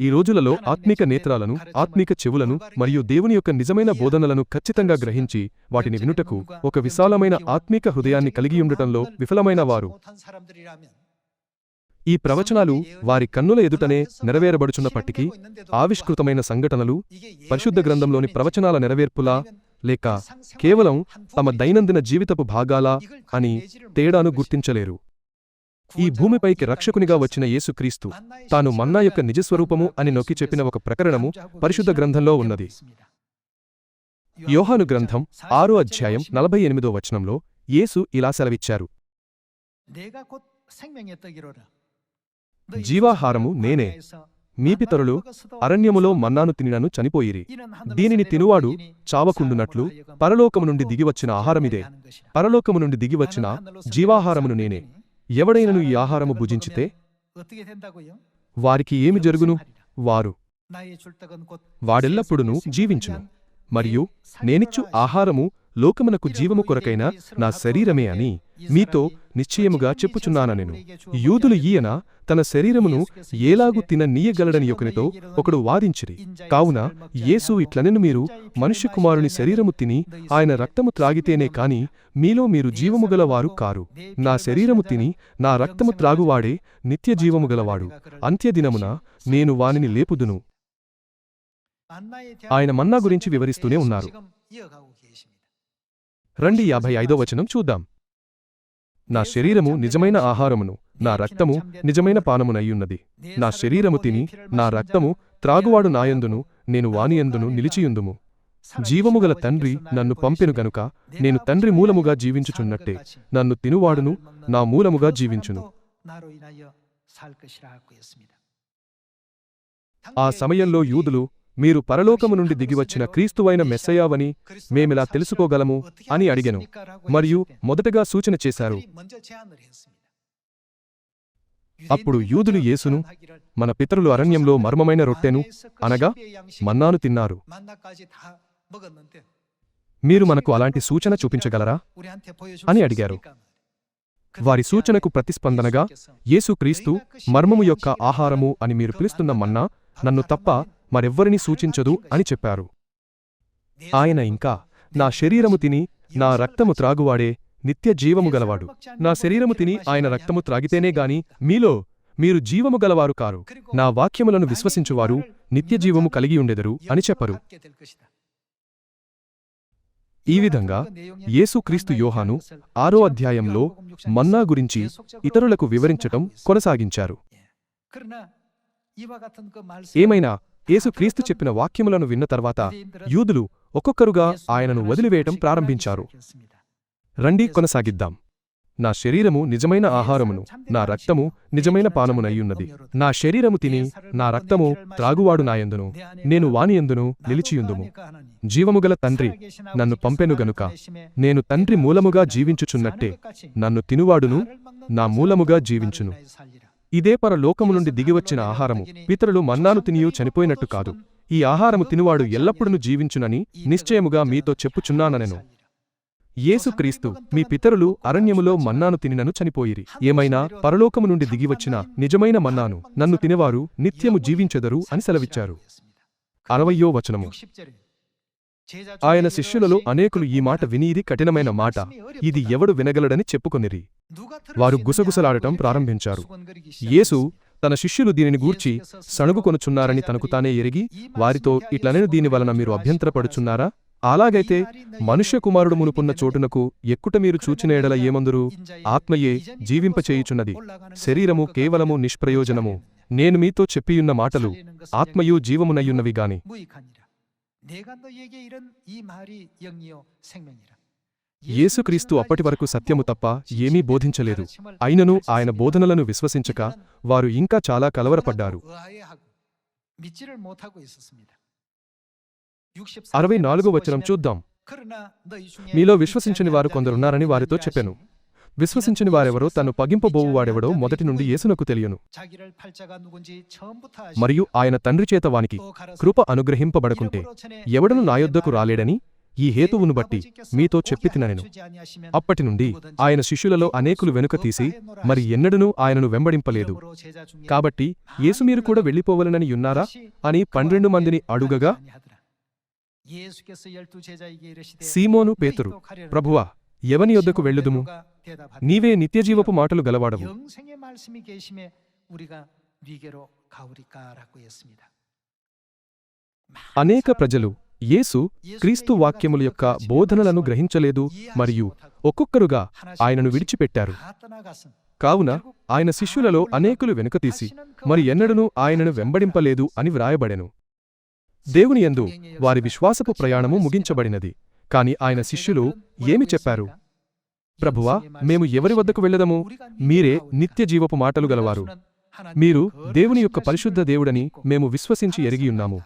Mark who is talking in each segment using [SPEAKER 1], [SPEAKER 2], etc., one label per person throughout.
[SPEAKER 1] ఈ రోజులలో ఆత్మీక నేత్రాలను ఆత్మీక చెవులను మరియు దేవుని యొక్క నిజమైన బోధనలను ఖచ్చితంగా గ్రహించి వాటిని వినుటకు ఒక విశాలమైన ఆత్మీక హృదయాన్ని కలిగియుండటంలో విఫలమైన వారు. ఈ ప్రవచనాలు వారి కన్నుల ఎదుటనే నెరవేరబడుచున్నప్పటికీ ఆవిష్కృతమైన సంఘటనలు పరిశుద్ధ గ్రంథంలోని ప్రవచనాల నెరవేర్పులా లేక కేవలం తమ దైనందిన జీవితపు భాగాలా అని తేడాను గుర్తించలేరు. ఈ భూమిపైకి రక్షకునిగా వచ్చిన యేసుక్రీస్తు తాను మన్నా యొక్క నిజస్వరూపము అని నొక్కి చెప్పిన ఒక ప్రకరణము పరిశుద్ధ గ్రంథంలో ఉన్నది. యోహాను గ్రంథం ఆరో అధ్యాయం నలభై ఎనిమిదో వచనంలో యేసు ఇలా సెలవిచ్చారు. జీవాహారము నేనే. మీ పితరులు అరణ్యములో మన్నాను తినినను చనిపోయిరి. దీనిని తినువాడు చావకుండునట్లు పరలోకము నుండి దిగివచ్చిన ఆహారమిదే. పరలోకము నుండి దిగివచ్చిన జీవాహారమును నేనే. ఎవడైనను ఈ ఆహారము భుజించితే? వారికి ఏమి జరుగును? వారు వాడెల్లప్పుడునూ జీవించును. మరియు నేనిచ్చు ఆహారము లోకమునకు జీవము కొరకైన నా శరీరమే అని మీతో నిశ్చయముగా చెప్పుచున్నానెను యూదులు ఈయన తన శరీరమును ఏలాగు తిన నీయగలడని ఒకనితో ఒకడు వాదించిరి. కావున యేసు ఇట్లనెను మీరు మనుష్య కుమారుని శరీరము తిని ఆయన రక్తము త్రాగితేనే కాని మీలో మీరు జీవము గలవారు కారు. నా శరీరము తిని నా రక్తము త్రాగువాడే నిత్య జీవము గలవాడు. అంత్యదినమున నేను వానిని లేపుదును. ఆయన మన్నా గురించి వివరిస్తూనే ఉన్నారు. రండి యాభై ఐదో వచనం చూద్దాం. నా శరీరము నిజమైన ఆహారమును నా రక్తము నిజమైన పానమునయ్యున్నది. నా శరీరము తిని నా రక్తము త్రాగువాడు నాయందును నేను వానియందును నిలిచియుందుము. జీవముగల తండ్రి నన్ను పంపెను గనుక నేను తండ్రి మూలముగా జీవించుచున్నట్టే. నన్ను తినువాడును నా మూలముగా జీవించును. ఆ సమయంలో యూదులు మీరు పరలోకము నుండి దిగివచ్చిన క్రీస్తువైన మెస్సయావని మేమిలా తెలుసుకోగలము అని అడిగెను. మరియు మొదటగా సూచన చేశారు. అప్పుడు యూదులు యేసును మన పితరులు అరణ్యంలో మర్మమైన రొట్టెను అనగా మన్నాను తిన్నారు. మీరు మనకు అలాంటి సూచన చూపించగలరా?
[SPEAKER 2] అని అడిగారు.
[SPEAKER 1] వారి సూచనకు ప్రతిస్పందనగా యేసుక్రీస్తు మర్మము యొక్క ఆహారము అని మీరు పిలుస్తున్న మన్నా నన్ను తప్ప మరెవ్వరిని సూచించదు అని చెప్పారు. ఆయన ఇంకా నా శరీరము తిని నా రక్తము త్రాగువాడే నిత్య జీవము గలవాడు. నా శరీరము తిని ఆయన రక్తము త్రాగితేనే గాని మీలో మీరు జీవము గలవారు కారు. నా వాక్యములను విశ్వసించువారు నిత్యజీవము కలిగియుండెదరు అని చెప్పరు. ఈ విధంగా యేసుక్రీస్తు యోహాను ఆరో అధ్యాయంలో మన్నా గురించి ఇతరులకు వివరించటం కొనసాగించారు. ఏమైనా యేసుక్రీస్తు చెప్పిన వాక్యములను విన్న తర్వాత యూదులు ఒక్కొక్కరుగా ఆయనను వదిలివేయటం ప్రారంభించారు. రండి కొనసాగిద్దాం. నా శరీరము నిజమైన ఆహారమును నా రక్తము నిజమైన పానమునయ్యున్నది నా శరీరము తిని నా రక్తము త్రాగువాడు నాయందును. నేను వానియందును నిలిచియుందుము. జీవముగల తండ్రి నన్ను పంపెను గనుక నేను తండ్రి మూలముగా జీవించుచున్నట్టే నన్ను తినువాడును నా మూలముగా జీవించును. ఇదే పరలోకము నుండి దిగివచ్చిన ఆహారము. పితరులు మన్నాను తినియూ చనిపోయినట్టు కాదు. ఈ ఆహారము తినువాడు ఎల్లప్పుడూ జీవించునని నిశ్చయముగా మీతో చెప్పుచున్నాననెను. యేసుక్రీస్తు మీ పితరులు అరణ్యములో మన్నాను తినినను చనిపోయిరి. ఏమైనా పరలోకము నుండి దిగివచ్చిన నిజమైన మన్నాను నన్ను తినేవారు నిత్యము జీవించెదరు అని సెలవిచ్చారు. అరవయ్యో వచనము. ఆయన శిష్యులలో అనేకులు ఈ మాట విని ఇది కఠినమైన మాట. ఇది ఎవడు వినగలడని చెప్పుకొనిరి. వారు గుసగుసలాడటం ప్రారంభించారు. యేసు తన శిష్యులు దీనిని గూర్చి సణుగుకొనుచున్నారని తనకు తానే ఎరిగి వారితో ఇట్లనెను దీని వలన మీరు అభ్యంతరపడుచున్నారా? అలాగైతే మనుష్య కుమారుడు మునుపున్న చోటునకు ఎక్కుట మీరు చూచిన ఎడల ఏమందురు? ఆత్మయే జీవింపచేయుచున్నది శరీరము కేవలము నిష్ప్రయోజనము. నేను మీతో చెప్పియున్న మాటలు ఆత్మయు జీవమునయ్యున్నవి గాని. యేసుక్రీస్తు అప్పటి వరకు సత్యము తప్ప ఏమీ బోధించలేదు అయినను ఆయన బోధనలను విశ్వసించక వారు ఇంకా చాలా కలవరపడ్డారు. అరవై నాలుగో వచనం చూద్దాం. మీలో విశ్వసించని వారు కొందరున్నారని వారితో చెప్పెను. విశ్వసించని వారెవరో తను పగింపబోవువాడెవడో మొదటి నుండి యేసునకు తెలియను. మరియు ఆయన తండ్రి చేత వానికి కృప అనుగ్రహింపబడకుంటే ఎవడను నా యొద్దకు రాలేడని ఈ హేతువును బట్టి మీతో చెప్పితినెను అప్పటి నుండి ఆయన శిష్యులలో అనేకులు వెనుక తీసి మరి ఎన్నడూ ఆయనను వెంబడింపలేదు. కాబట్టి యేసు మీరు కూడా వెళ్ళిపోవలనని యున్నారా అని పన్నెండు మందిని అడుగగా సీమోను పేతురు ప్రభువా ఎవని యొద్దకు వెళ్ళుదుము. నీవే నిత్యజీవపు మాటలు గలవాడవు. అనేక ప్రజలు యేసు క్రీస్తు వాక్యముల యొక్క బోధనలను గ్రహించలేదు మరియు ఒక్కొక్కరుగా ఆయనను విడిచిపెట్టారు. కావున ఆయన శిష్యులలో అనేకులు వెనుకతీసి మరి ఎన్నడనూ ఆయనను వెంబడింపలేదు అని వ్రాయబడెను. దేవునియందు వారి విశ్వాసపు ప్రయాణము ముగించబడినది. కాని ఆయన శిష్యులు ఏమి చెప్పారు? ప్రభువా మేము ఎవరి వద్దకు వెళ్ళదము? మీరే నిత్య జీవపు మాటలు గలవారు. మీరు దేవుని యొక్క పరిశుద్ధ దేవుడని మేము విశ్వసించి ఎరిగియున్నాము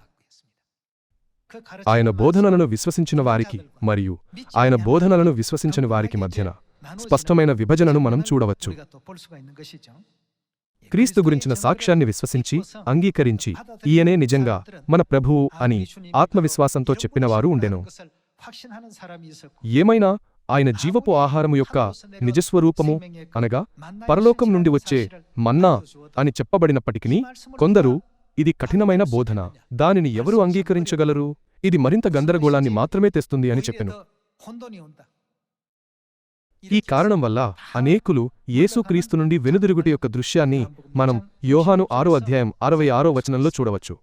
[SPEAKER 1] ఆయన బోధనలను విశ్వసించిన వారికి మరియు ఆయన బోధనలను విశ్వసించని వారికి మధ్యన స్పష్టమైన విభజనను మనం చూడవచ్చు. క్రీస్తు గురించిన సాక్ష్యాన్ని విశ్వసించి అంగీకరించి ఈయనే నిజంగా మన ప్రభువు అని ఆత్మవిశ్వాసంతో చెప్పినవారు ఉండెను. ఏమైనా ఆయన జీవపు ఆహారము యొక్క నిజస్వరూపము అనగా పరలోకం నుండి వచ్చే మన్నా అని చెప్పబడినప్పటికీ కొందరు ఇది కఠినమైన బోధన దానిని ఎవరు అంగీకరించగలరు ఇది మరింత గందరగోళాన్ని మాత్రమే తెస్తుంది అని చెప్పెను ఈ కారణం వల్ల అనేకులు యేసుక్రీస్తు నుండి వెనుదిరుగుట యొక్క దృశ్యాన్ని మనం యోహాను ఆరో అధ్యాయం అరవై ఆరో వచనంలో చూడవచ్చు